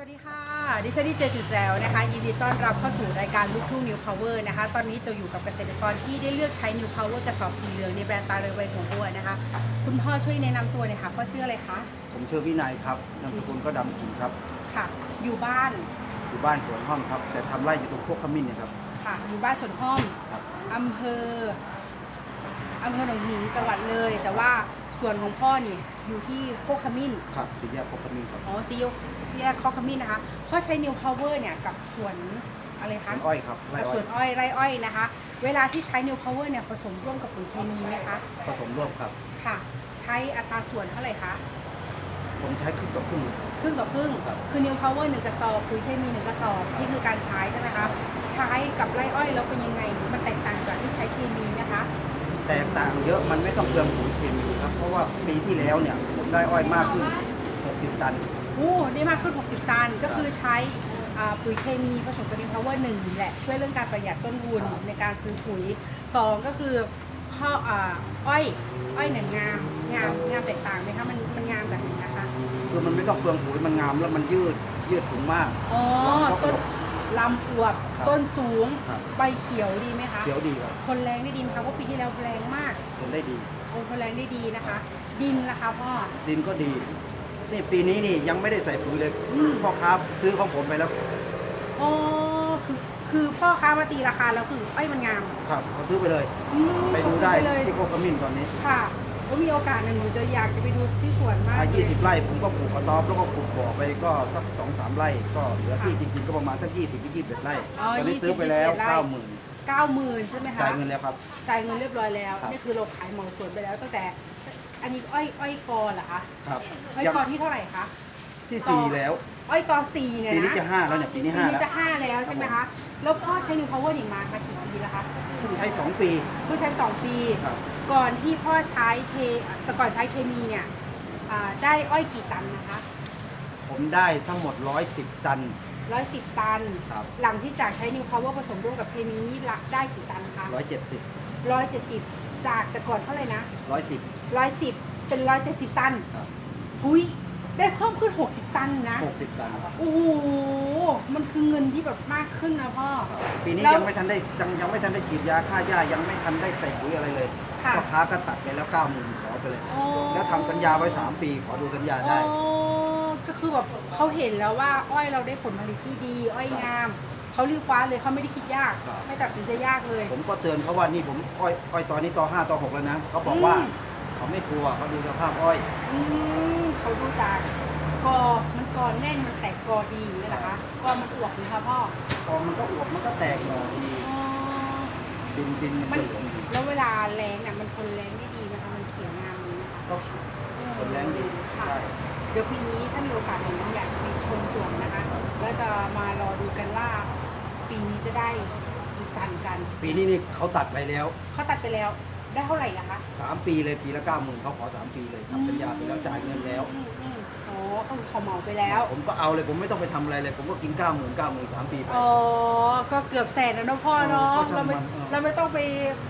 วัสดีค่ะ ดิฉันดีเจจุดแจวนะคะ ยินดีต้อนรับเข้าสู่รายการลูกทุ่ง New Power นะคะ ตอนนี้จะอยู่กับเกษตรกรที่ได้เลือกใช้ New Power กระสอบสีเหลืองในแบรนด์ตาเลยไวหัวบัวนะคะ คุณพ่อช่วยแนะนำตัวหน่อยค่ะพ่อชื่ออะไรคะ ผมชื่อวินัยครับนามสกุลก็ดำกินครับ ค่ะ อยู่บ้านอยู่บ้านสวนห้อมครับ แต่ทำไร่อยู่ตรงโคกขมิ้นเนยครับ ค่ะ อยู่บ้านสวนห้อมครับ อำเภออำเภอหนองหินจังหวัดเลย แต่ว่า ส่วนของพ่อนี่อยู่ที่โคกขมิ้น ครับถึงแยกโคกขมิ้นครับอ๋อซีโอแยกโคกขมิ้นนะคะพ่อใช้ New Power เนี่ยกับสวนอะไรสคะวนอ้อยครับไร่กับอ้อสยวนอ้อยไร่อ้อยนะคะ เวลาที่ใช้ New Power เนี่ยผสมร่วมกับปุ๋ยเคมีไหมคะ ผสมร่วมครับ ค่ะ ใช้อัตราส่วนเท่าไหร่คะ ผมใช้ครึ่งต่อครึ่ง ครึ่งต่อครึ่ง ครับ คือ New Power หนึ่งกระสอบปุ๋ยเคมีหนึ่งกระสอบ นี่คือการใช้ใช่ไหมคะ ใช้กับไร่อ้อยแล้วเป็นยังไง มันแตกต่างจากที่ใช้เคมีนะคะ แตกต่างเยอะมันไม่ต้องเปลืองปุ๋ยเคมีครับ เพราะว่าปีที่แล้วเนี่ยผมได้อ้อยมากขึ้น 60 ตัน โอ้ได้มากขึ้น 60 ตัน ก็คือใช้อ่าปุ๋ยเคมีผสมกับ New Power หนึ่งแหละ ช่วยเรื่องการประหยัดต้นทุนครับในการซื้อปุ๋ยสองก็คือข้ออ่าอ้อย อ้อยหนึ่งงาม งาม งามแตกต่างไหมคะ มันมันงามแบบไหนนะคะ คือมันไม่ต้องเปลืองปุ๋ยมันงามแล้วมันยืดยืดสูงมากอ๋อลำก็ต้นอวบ ลำอวบครับต้นสูง ครับ ใบเขียวดีไหมคะเขียวดีครับคนแรงได้ดีไหมคะเพราะปีที่แล้วแรงมากผลได้ดี โอ้คนแรงได้ดีนะคะ ดินล่ะคะพ่อ ดินก็ดี นี่ปีนี้นี่ยังไม่ได้ใส่ปุ๋ยเลยอืม พ่อค้าซื้อของผมไปแล้วอ๋อคือคือพ่อค้ามาตีราคาแล้วคืออ้อยมันงามครับเขาซื้อไปเลย อืมไปดูได้เลยที่โคกขมิ้นตอนนี้ ค่ะ ก็มีโอกาสหนึ่งหนูจะอยากจะไปดูที่สวนมากอ่าเลย20 ไร่ผมก็ปลูกกระต๊อบแล้วก็ขุดบ่อไปก็สักสองสามไร่ก็เหลือที่จริงๆก็ประมาณสัก20ถึง21ไร่อ๋อตอนนี้20ซื้อไปแล้ว21ไร่เก้าหมื่นเก้าหมื่นใช่ไหมคะจ่ายเงินแล้วครับ จ่ายเงินเรียบร้อยแล้วครับ นี่คือเราขายเหมาสวนไปแล้วตั้งแต่ อันนี้อ้อยอ้อยกอเหรอคะครับอ้อยยังกอที่เท่าไหร่คะที่สี่แล้ว อ้อยกอสี่เนี่ยนะปีนี้จะห้าแล้วเนี่ยปีนี้ปีห้านี้แล้ว จะห้าแล้วใช่ไหมคะ แล้วพ่อใช้นิวพาวเวอร์อีกมาค่ะกี่ปีแล้วคะเพิ่งใช้สองปีเพิ่งใช้สองปี ครับก่อนที่พ่อใช้เคแต่ก่อนใช้เคมีเนี่ยอ่าได้อ้อยกี่ตันนะคะผมได้ทั้งหมด 110 ตันร้อยสิบตัน ครับหลังที่จากใช้นิวพาวเวอร์ผสมร่วมกับเคมีนี่ละได้กี่ตันคะ 170 ร้อยเจ็ดสิบจากแต่ก่อนเท่าไหร่นะ110 ร้อยสิบเป็นร้อยเจ็ดสิบตันครับ หุยได้เพิ่มขึ้นหกสิบ ตันนะ60ตัน โอ้โหมันคือเงินที่แบบมากขึ้นนะพ่อ ปีนี้แล้วยังไม่ทันได้ยังยังไม่ทันได้ฉีดยาฆ่าหญ้ายังไม่ทันได้ใส่ปุ๋ยอะไรเลยค่ะ พ่อค้าก็ตัดไปแล้ว90,000ขอไปเลยอ๋อแล้วทำสัญญาไว้3ปีขอดูสัญญาได้อ๋อก็คือแบบเขาเห็นแล้วว่า อ้อยเราได้ผลผลิตที่ดี อ้อยงาม เขารีบคว้าเลยเขาไม่ได้คิดยาก ครับ ไม่ตัดสินใจยากเลย ผมก็เตือนเขาว่านี่ผมอ้อยอ้อยตอนนี้ต่อ5ต่อ6แล้วนะเขาบอกว่าอืม เขาไม่กลัวเขาดูสภาพอ้อย อืมเขาดูจาก กอมันกอแน่นมันแตกกอดีอย่างนี่แหละคะกอมันอวบนะคะพ่อพอมันก็อวบมันก็แตกหน่อดีอ๋อ ดินดินมัมันนก็เหลืองดีแล้วเวลาแรงเนี่ยมันทนแรงได้ดีนะคะมันเขียวงามดีนะคะก็ผลแรงดีค่ะได้เดี๋ยวปีนี้ถ้ามีโอกาสหนูอยากจะไปชมสวนนะคะแล้วจะมารอดูกันว่า ปีนี้จะได้กี่ตันกันปีนี้นี่เขาตัดไปแล้ว เขาตัดไปแล้วได้เท่าไหร่ละคะ 3 ปีเลยปีละ9 0,000เขาขอ 3 ปีเลยทำสัญญาไปแล้วจ่ายเงินแล้ว อืมอืม อ๋อก็คือเขาเหมาไปแล้ว ผมก็เอาเลยผมไม่ต้องไปทำอะไรเลย ผมก็กิน9 0 0 0 0 9 0 0 0 3ปีไป อ๋อ ก็เกือบแสนแล้วเนอะพ่อเนาะเออก็เราไม่ทำมันเออเราไม่ต้องไป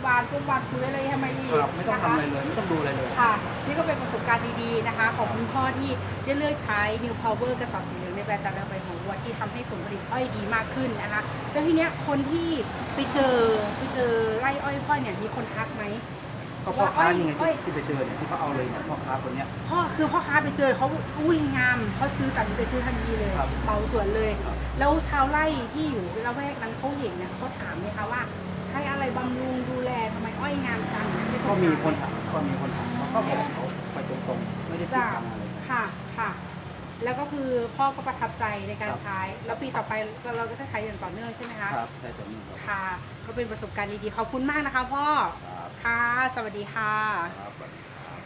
วานกุ้งวานคุยอะไรให้ไม่ดีครับไม่ต้องทำอะไรเลย ไม่ต้องดูอะไรเลย ค่ะ นี่ก็เป็นประสบการณ์ดีๆนะคะ ของคุณพ่อที่ได้เลือกใช้ New Power กระสอบสีเหลืองในแบรนด์ตาลาใบของวัวที่ทำให้ผลผลิตอ้อยดีมากขึ้นนะคะ แล้วทีเนี้ยคนที่ไปเจอไปเจอไร่อ้อยพ่อเนี่ยมีคนทักไหม ก็พ่อค้านี่ไงอ้อยที่ที่ไปเจอเนี่ยที่เขาเอาเลยเนี่ยพ่อค้าคนเนี้ย พ่อคือพ่อค้าไปเจอเขาอุ้ยงามเขาซื้อตัดสินใจซื้อทันทีเลยครับเป่าสวนเลย ครับ แล้วชาวไร่ที่อยู่ละแวกนั้นเขาเห็นเนี่ยเขาถามไหมคะว่า ใช้อะไรบำรุงดูแลทำไมอ้อยงามจังเนี่ยก็มีคนถามก็มีคนถามเขาก็บอกเขาไปตรงๆ ไม่ได้พูดจ้าทางอะไรเลยค่ะค่ะ แล้วก็คือพ่อก็ประทับใจในการครับ ใช้ แล้วปีต่อไปเราก็จะใช้อย่างต่อเนื่องใช่ไหมคะ ครับใช่ตรงนี้ครับค่ะ ก็เป็นประสบการณ์ดีๆขอบคุณมากนะคะพ่อ ครับ ค่ะ สวัสดีค่ะ ครับ